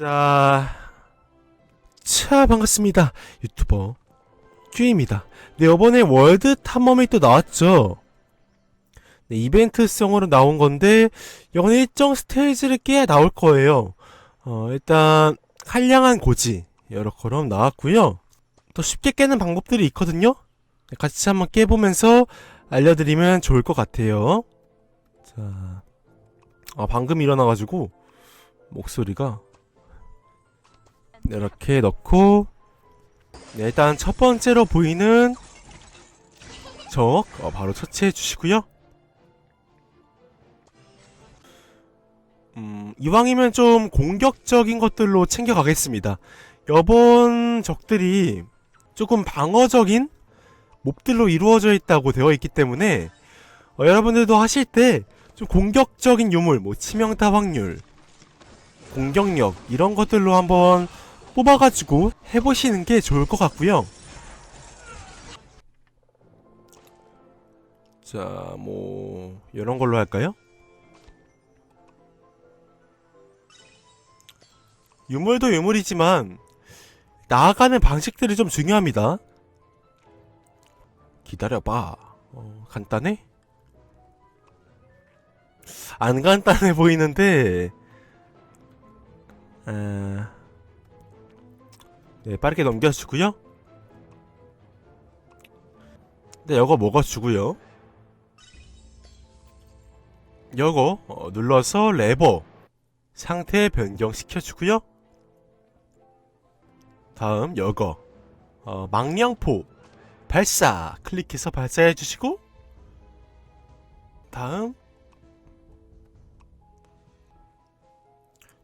자, 차 반갑습니다. 유튜버 큐입니다. 네, 이번에 월드 탐험이 또 나왔죠. 네, 이벤트성으로 나온 건데 이건 일정 스테이지를 깨야 나올 거예요. 어, 일단 한량한 고지 여러 거럼 나왔고요. 또 쉽게 깨는 방법들이 있거든요. 네, 같이 한번 깨보면서 알려드리면 좋을 것 같아요. 자, 아 방금 일어나가지고 목소리가 네, 이렇게 넣고 네, 일단 첫 번째로 보이는 적 어, 바로 처치해 주시고요. 음, 이왕이면 좀 공격적인 것들로 챙겨가겠습니다. 여본 적들이 조금 방어적인 몹들로 이루어져 있다고 되어 있기 때문에 어, 여러분들도 하실 때 좀 공격적인 유물, 뭐 치명타 확률, 공격력 이런 것들로 한번 뽑아가지고 해보시는 게 좋을 것 같고요. 자, 뭐 이런 걸로 할까요? 유물도 유물이지만 나아가는 방식들이 좀 중요합니다. 기다려봐. 어, 간단해? 안 간단해 보이는데, 아, 네, 빠르게 넘겨주고요. 네, 이거 먹어주고요. 이거 어, 눌러서 레버 상태 변경시켜주고요. 다음 이거 어, 망령포 발사 클릭해서 발사해 주시고 다음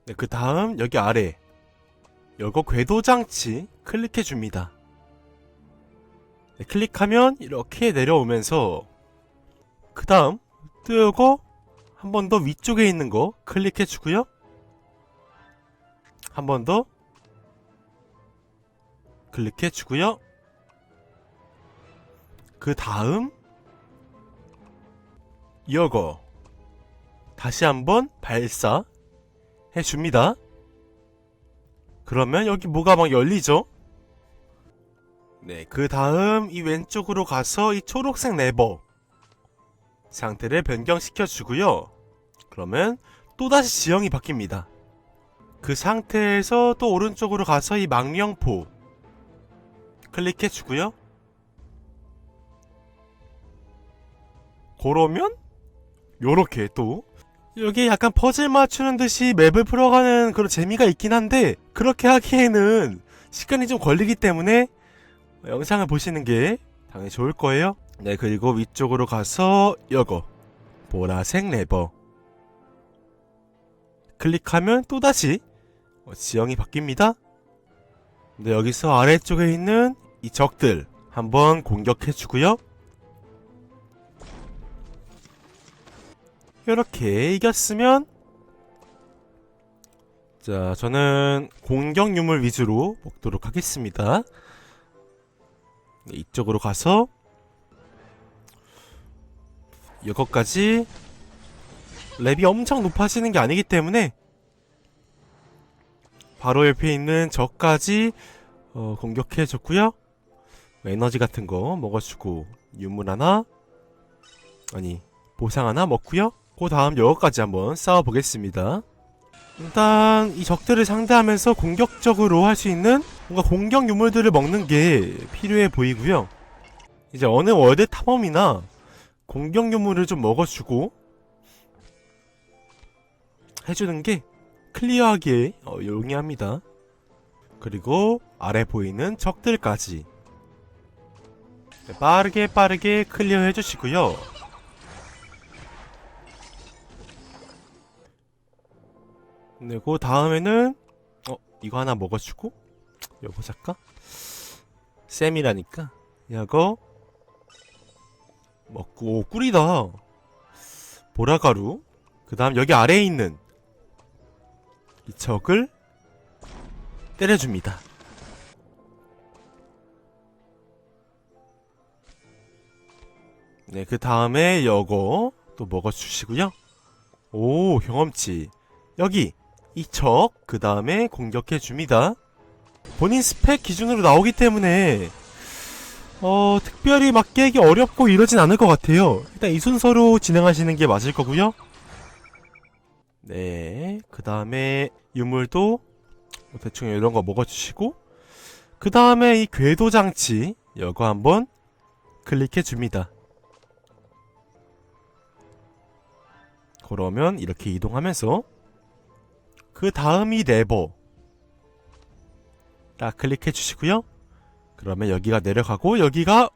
네, 그 다음 여기 아래 요거 궤도 장치 클릭해 줍니다. 네, 클릭하면 이렇게 내려오면서 그 다음 또 요거 한 번 더 위쪽에 있는 거 클릭해 주고요. 한 번 더 클릭해 주고요. 그 다음 요거 다시 한번 발사 해줍니다. 그러면 여기 뭐가 막 열리죠? 네, 그 다음 이 왼쪽으로 가서 이 초록색 레버 상태를 변경시켜 주고요. 그러면 또다시 지형이 바뀝니다. 그 상태에서 또 오른쪽으로 가서 이 망령포 클릭해 주고요. 그러면 요렇게 또 여기 약간 퍼즐 맞추는 듯이 맵을 풀어가는 그런 재미가 있긴 한데 그렇게 하기에는 시간이 좀 걸리기 때문에 영상을 보시는 게 당연히 좋을 거예요. 네 그리고 위쪽으로 가서 요거 보라색 레버 클릭하면 또다시 어, 지형이 바뀝니다. 네 여기서 아래쪽에 있는 이 적들 한번 공격해 주고요. 이렇게 이겼으면 자 저는 공격 유물 위주로 먹도록 하겠습니다. 네, 이쪽으로 가서 이것까지 랩이 엄청 높아지는 게 아니기 때문에 바로 옆에 있는 적까지 어, 공격해 줬고요. 에너지 같은 거 먹어주고 유물 하나 아니 보상 하나 먹고요 그 다음 여기까지 한번 싸워보겠습니다. 일단 이 적들을 상대하면서 공격적으로 할 수 있는 뭔가 공격 유물들을 먹는 게 필요해 보이고요. 이제 어느 월드 탐험이나 공격 유물을 좀 먹어주고 해주는 게 클리어하기에 어, 용이합니다. 그리고 아래 보이는 적들까지 네, 빠르게 빠르게 클리어 해주시고요. 네, 그 다음에는 어 이거 하나 먹어주고? 여보 잠깐 쌤이라니까? 이거 먹고 오 꿀이다. 보라가루. 그 다음 여기 아래에 있는 이 적을 때려줍니다. 네 그 다음에 이거 또 먹어주시고요. 오 경험치. 여기 이 적, 그 다음에 공격해 줍니다. 본인 스펙 기준으로 나오기 때문에, 어, 특별히 막 깨기 어렵고 이러진 않을 것 같아요. 일단 이 순서로 진행하시는 게 맞을 거고요. 네, 그 다음에 유물도 뭐 대충 이런 거 먹어주시고, 그 다음에 이 궤도 장치, 이거 한번 클릭해 줍니다. 그러면 이렇게 이동하면서 그 다음이 레버 딱 클릭해 주시고요. 그러면 여기가 내려가고 여기가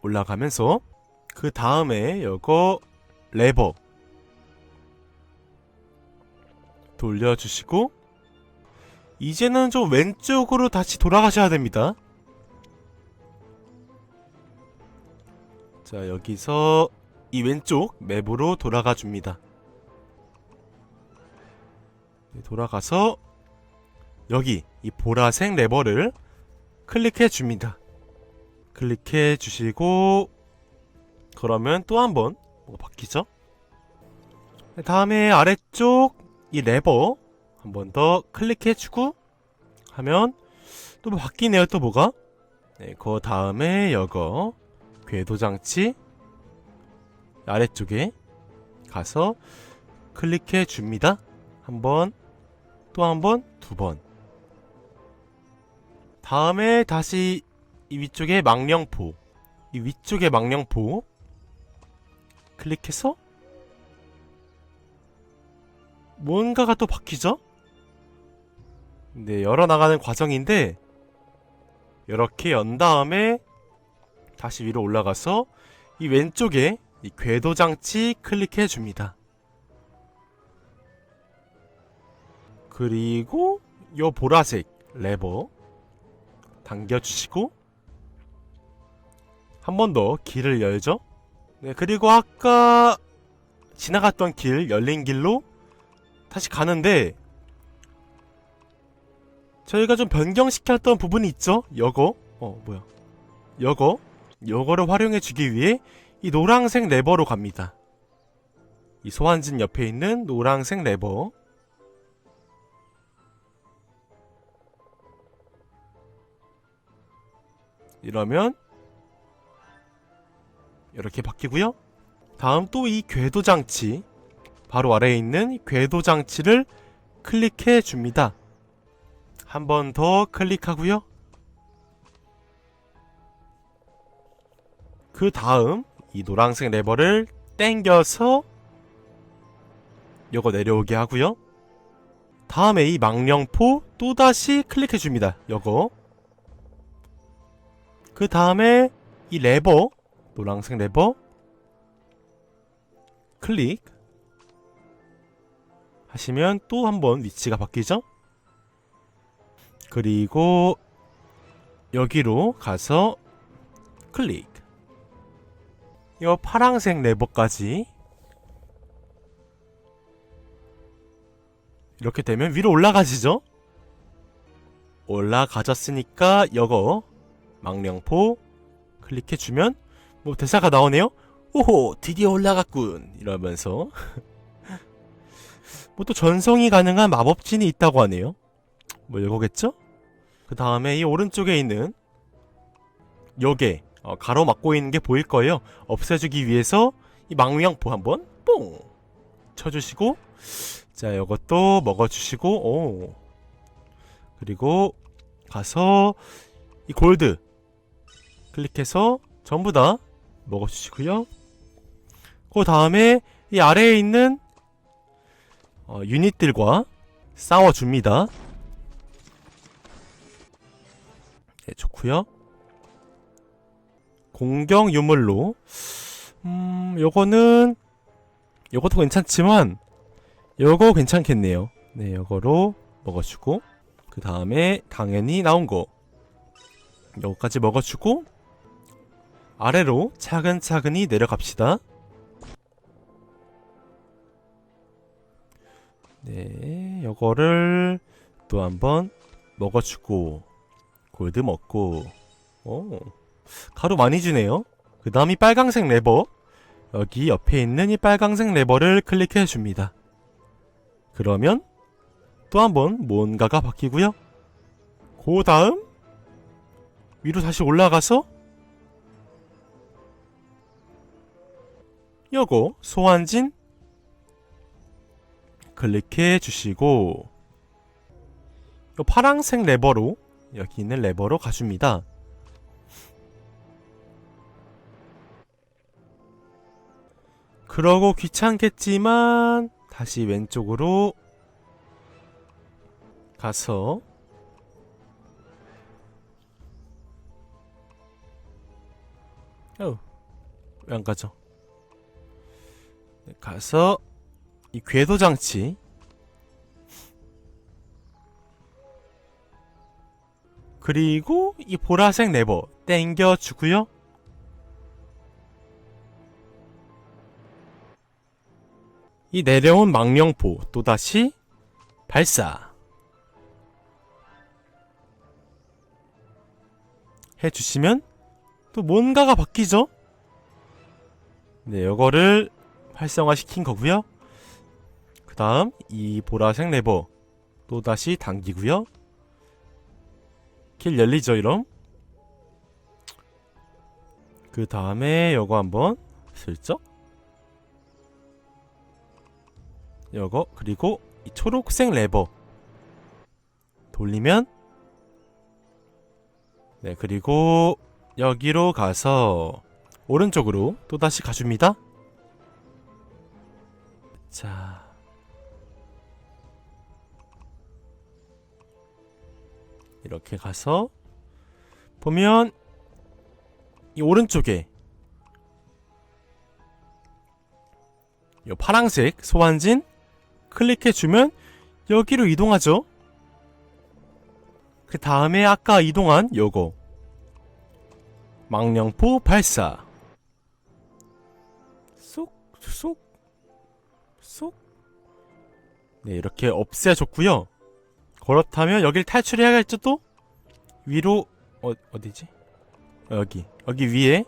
올라가면서 그 다음에 요거 레버 돌려주시고 이제는 좀 왼쪽으로 다시 돌아가셔야 됩니다. 자 여기서 이 왼쪽 맵으로 돌아가 줍니다. 네, 돌아가서 여기 이 보라색 레버를 클릭해 줍니다. 클릭해 주시고 그러면 또 한 번 뭐가 바뀌죠? 네, 다음에 아래쪽 이 레버 한 번 더 클릭해 주고 하면 또 뭐 바뀌네요 또 뭐가 네, 그 다음에 여거 궤도 장치 아래쪽에 가서 클릭해 줍니다. 한번 또 한 번, 두 번. 다음에 다시 이 위쪽에 망령포. 이 위쪽에 망령포. 클릭해서 뭔가가 또 바뀌죠? 네, 열어나가는 과정인데, 이렇게 연 다음에 다시 위로 올라가서 이 왼쪽에 이 궤도 장치 클릭해 줍니다. 그리고 요 보라색 레버 당겨주시고 한 번 더 길을 열죠. 네, 그리고 아까 지나갔던 길, 열린 길로 다시 가는데 저희가 좀 변경시켰던 부분이 있죠? 여거? 어, 뭐야. 여거? 요거를 활용해 주기 위해 이 노란색 레버로 갑니다. 이 소환진 옆에 있는 노란색 레버 이러면 이렇게 바뀌고요. 다음 또 이 궤도 장치 바로 아래에 있는 궤도 장치를 클릭해 줍니다. 한 번 더 클릭하고요. 그 다음 이 노란색 레버를 땡겨서 요거 내려오게 하고요. 다음에 이 망령포 또다시 클릭해 줍니다. 요거 그 다음에 이 레버 노란색 레버 클릭 하시면 또 한번 위치가 바뀌죠? 그리고 여기로 가서 클릭. 이 파랑색 레버까지 이렇게 되면 위로 올라가지죠? 올라가졌으니까 이거 망령포 클릭해주면 뭐 대사가 나오네요. 오호 드디어 올라갔군 이러면서 뭐 또 전송이 가능한 마법진이 있다고 하네요. 뭐 이거겠죠? 그 다음에 이 오른쪽에 있는 요게 어, 가로막고 있는 게 보일 거예요. 없애주기 위해서 이 망령포 한번 뽕 쳐주시고 자 이것도 먹어주시고 오 그리고 가서 이 골드 클릭해서 전부 다 먹어주시고요. 그 다음에 이 아래에 있는 어, 유닛들과 싸워줍니다. 네, 좋고요. 공격 유물로 음, 요거는 요것도 괜찮지만 요거 괜찮겠네요. 네, 요거로 먹어주고 그 다음에 당연히 나온 거 요거까지 먹어주고 아래로 차근차근히 내려갑시다. 네, 요거를 또 한번 먹어주고 골드 먹고 오, 가루 많이 주네요. 그 다음 이 빨강색 레버 여기 옆에 있는 이 빨강색 레버를 클릭해 줍니다. 그러면 또 한번 뭔가가 바뀌고요. 그 다음 위로 다시 올라가서 요거 소환진 클릭해 주시고 요 파랑색 레버로 여기 있는 레버로 가줍니다. 그러고 귀찮겠지만 다시 왼쪽으로 가서 어, 왜안 가죠? 네, 가서 이 궤도 장치 그리고 이 보라색 레버 땡겨 주고요. 이 내려온 망령포 또다시 발사 해주시면 또 뭔가가 바뀌죠? 네, 이거를 활성화시킨 거고요. 그 다음 이 보라색 레버 또다시 당기고요. 길 열리죠, 이럼? 그 다음에 요거 한번 슬쩍 요거 그리고 이 초록색 레버 돌리면 네 그리고 여기로 가서 오른쪽으로 또다시 가줍니다 자. 이렇게 가서 보면 이 오른쪽에 이 파랑색 소환진 클릭해주면 여기로 이동하죠. 그 다음에 아까 이동한 요거. 망령포 발사. 쏙쏙 쏙 네, 이렇게 없애줬고요. 그렇다면 여길 탈출해야겠죠 또? 위로 어 어디지? 어, 여기 여기 위에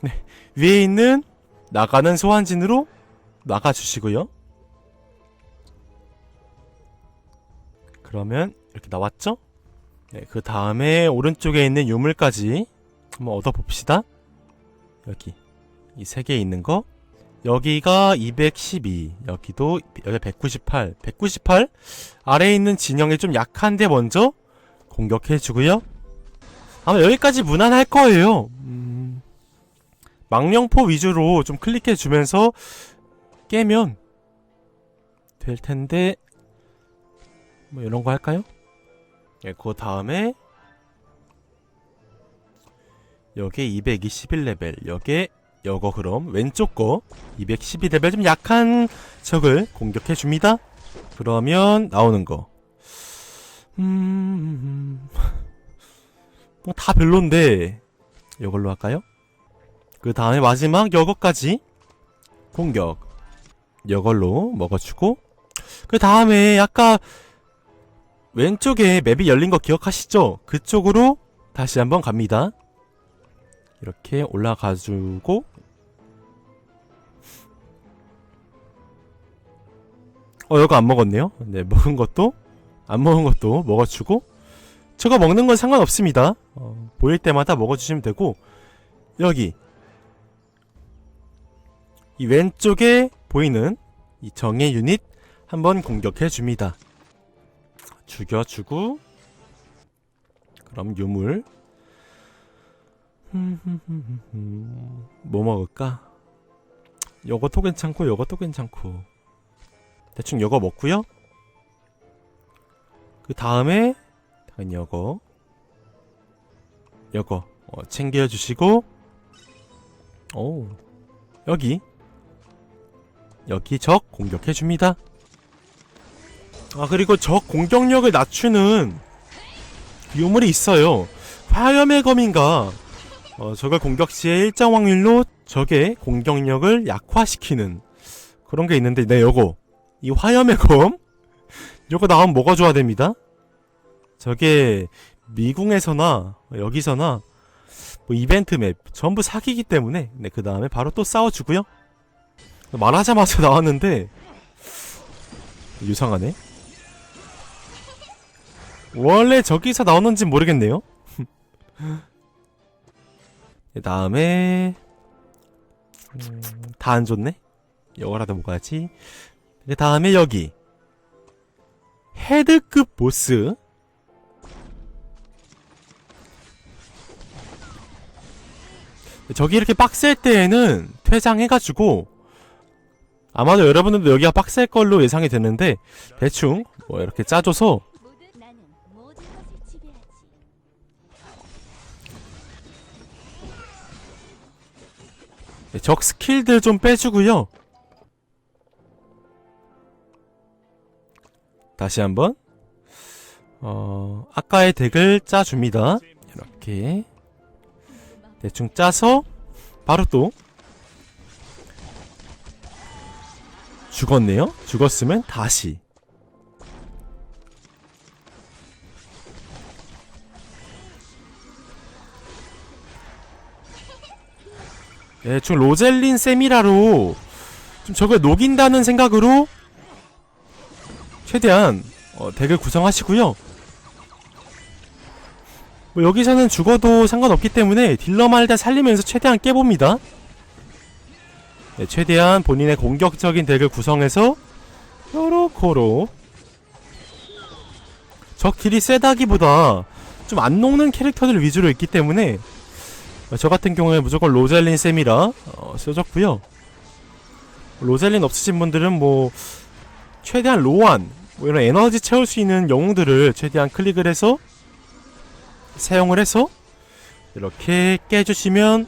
네 위에 있는 나가는 소환진으로 나가주시고요. 그러면 이렇게 나왔죠? 네, 그 다음에 오른쪽에 있는 유물까지 한번 얻어봅시다. 여기 이 세 개 있는 거 여기가 212 여기도 여기 198 198 아래에 있는 진영이 좀 약한데 먼저 공격해주고요. 아마 여기까지 무난할 거예요. 음, 망령포 위주로 좀 클릭해주면서 깨면 될 텐데 뭐 이런 거 할까요? 예, 그 다음에 여기 221레벨 여기 여거 그럼 왼쪽 거 212레벨 좀 약한 적을 공격해 줍니다. 그러면 나오는 거. 음. 뭐 다 별론데 이걸로 할까요? 그 다음에 마지막 여거까지 공격 이걸로 먹어주고 그 다음에 아까 왼쪽에 맵이 열린 거 기억하시죠? 그쪽으로 다시 한번 갑니다. 이렇게 올라가주고 어 이거 안 먹었네요. 네 먹은 것도 안 먹은 것도 먹어주고 저거 먹는 건 상관없습니다. 어, 보일 때마다 먹어주시면 되고 여기 이 왼쪽에 보이는 이 정의 유닛 한번 공격해 줍니다. 죽여주고 그럼 유물 뭐 먹을까? 요것도 괜찮고 요것도 괜찮고 대충 요거 먹고요. 그 다음에 당연히 요거 요거 어, 챙겨주시고 오 여기 여기 적 공격해줍니다. 아 그리고 적 공격력을 낮추는 유물이 있어요. 화염의 검인가 어, 적을 공격 시에 일정 확률로 적의 공격력을 약화시키는 그런 게 있는데 네 요거 이 화염의 검 요거 나오면 먹어줘야 됩니다. 저게 미궁에서나 여기서나 뭐 이벤트 맵 전부 사기기 때문에 네 그 다음에 바로 또 싸워주고요. 말하자마자 나왔는데 유상하네. 원래 저기서 나오는지 모르겠네요. 그 다음에 음, 다안 좋네. 이거라도 먹어야지. 그 다음에 여기 헤드급 보스. 저기 이렇게 빡셀 때에는 퇴장해가지고 아마도 여러분들도 여기가 빡셀 걸로 예상이 되는데 대충 뭐 이렇게 짜줘서. 네, 적 스킬들 좀 빼주고요. 다시 한번 어 아까의 덱을 짜줍니다. 이렇게 대충 짜서 바로 또 죽었네요. 죽었으면 다시 대충 로젤린 세미라로 좀 저걸 녹인다는 생각으로 최대한 어, 덱을 구성하시고요. 뭐 여기서는 죽어도 상관없기 때문에 딜러만 일단 살리면서 최대한 깨봅니다. 네, 최대한 본인의 공격적인 덱을 구성해서 요렇코로 적 딜이 세다기보다 좀 안 녹는 캐릭터들 위주로 있기 때문에 어, 저 같은 경우에 무조건 로젤린 셈이라 어, 써줬고요. 로젤린 없으신 분들은 뭐 최대한 로한 뭐 이런 에너지 채울 수 있는 영웅들을 최대한 클릭을 해서 사용을 해서 이렇게 깨주시면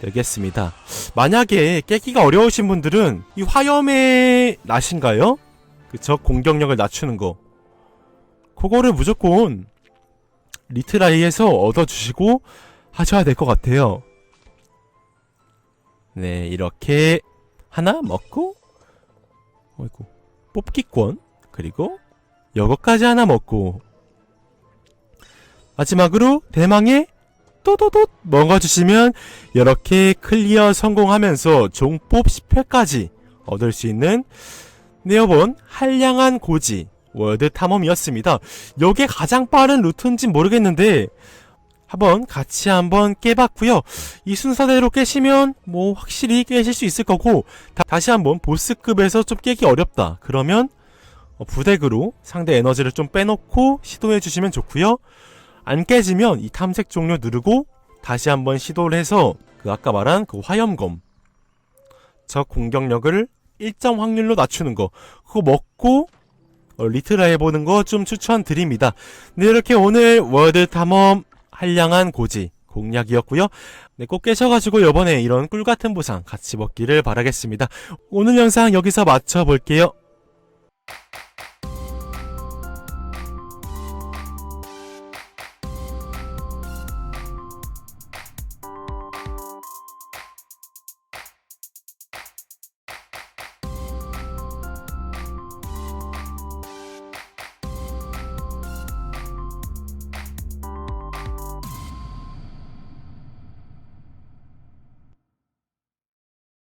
되겠습니다. 만약에 깨기가 어려우신 분들은 이 화염의 낫인가요? 그적 공격력을 낮추는 거. 그거를 무조건 리트라이에서 얻어주시고 하셔야 될 것 같아요. 네, 이렇게 하나 먹고, 어이구, 뽑기권, 그리고 요거까지 하나 먹고, 마지막으로 대망의 또도도 먹어주시면 이렇게 클리어 성공하면서 종법 10회까지 얻을 수 있는 네어본 한량한 고지 월드 탐험이었습니다. 이게 가장 빠른 루트인지 모르겠는데 한번 같이 한번 깨봤고요. 이 순서대로 깨시면 뭐 확실히 깨실 수 있을 거고 다, 시 한번 보스급에서 좀 깨기 어렵다. 그러면 어, 부덱으로 상대 에너지를 좀 빼놓고 시도해 주시면 좋고요. 안 깨지면 이 탐색 종료 누르고 다시 한번 시도를 해서 그 아까 말한 그 화염검 적 공격력을 일정 확률로 낮추는 거 그거 먹고 어, 리트라 해보는 거 좀 추천드립니다. 네 이렇게 오늘 월드 탐험 한량한 고지 공략이었고요. 네, 꼭 깨셔가지고 이번에 이런 꿀같은 보상 같이 먹기를 바라겠습니다. 오늘 영상 여기서 마쳐볼게요.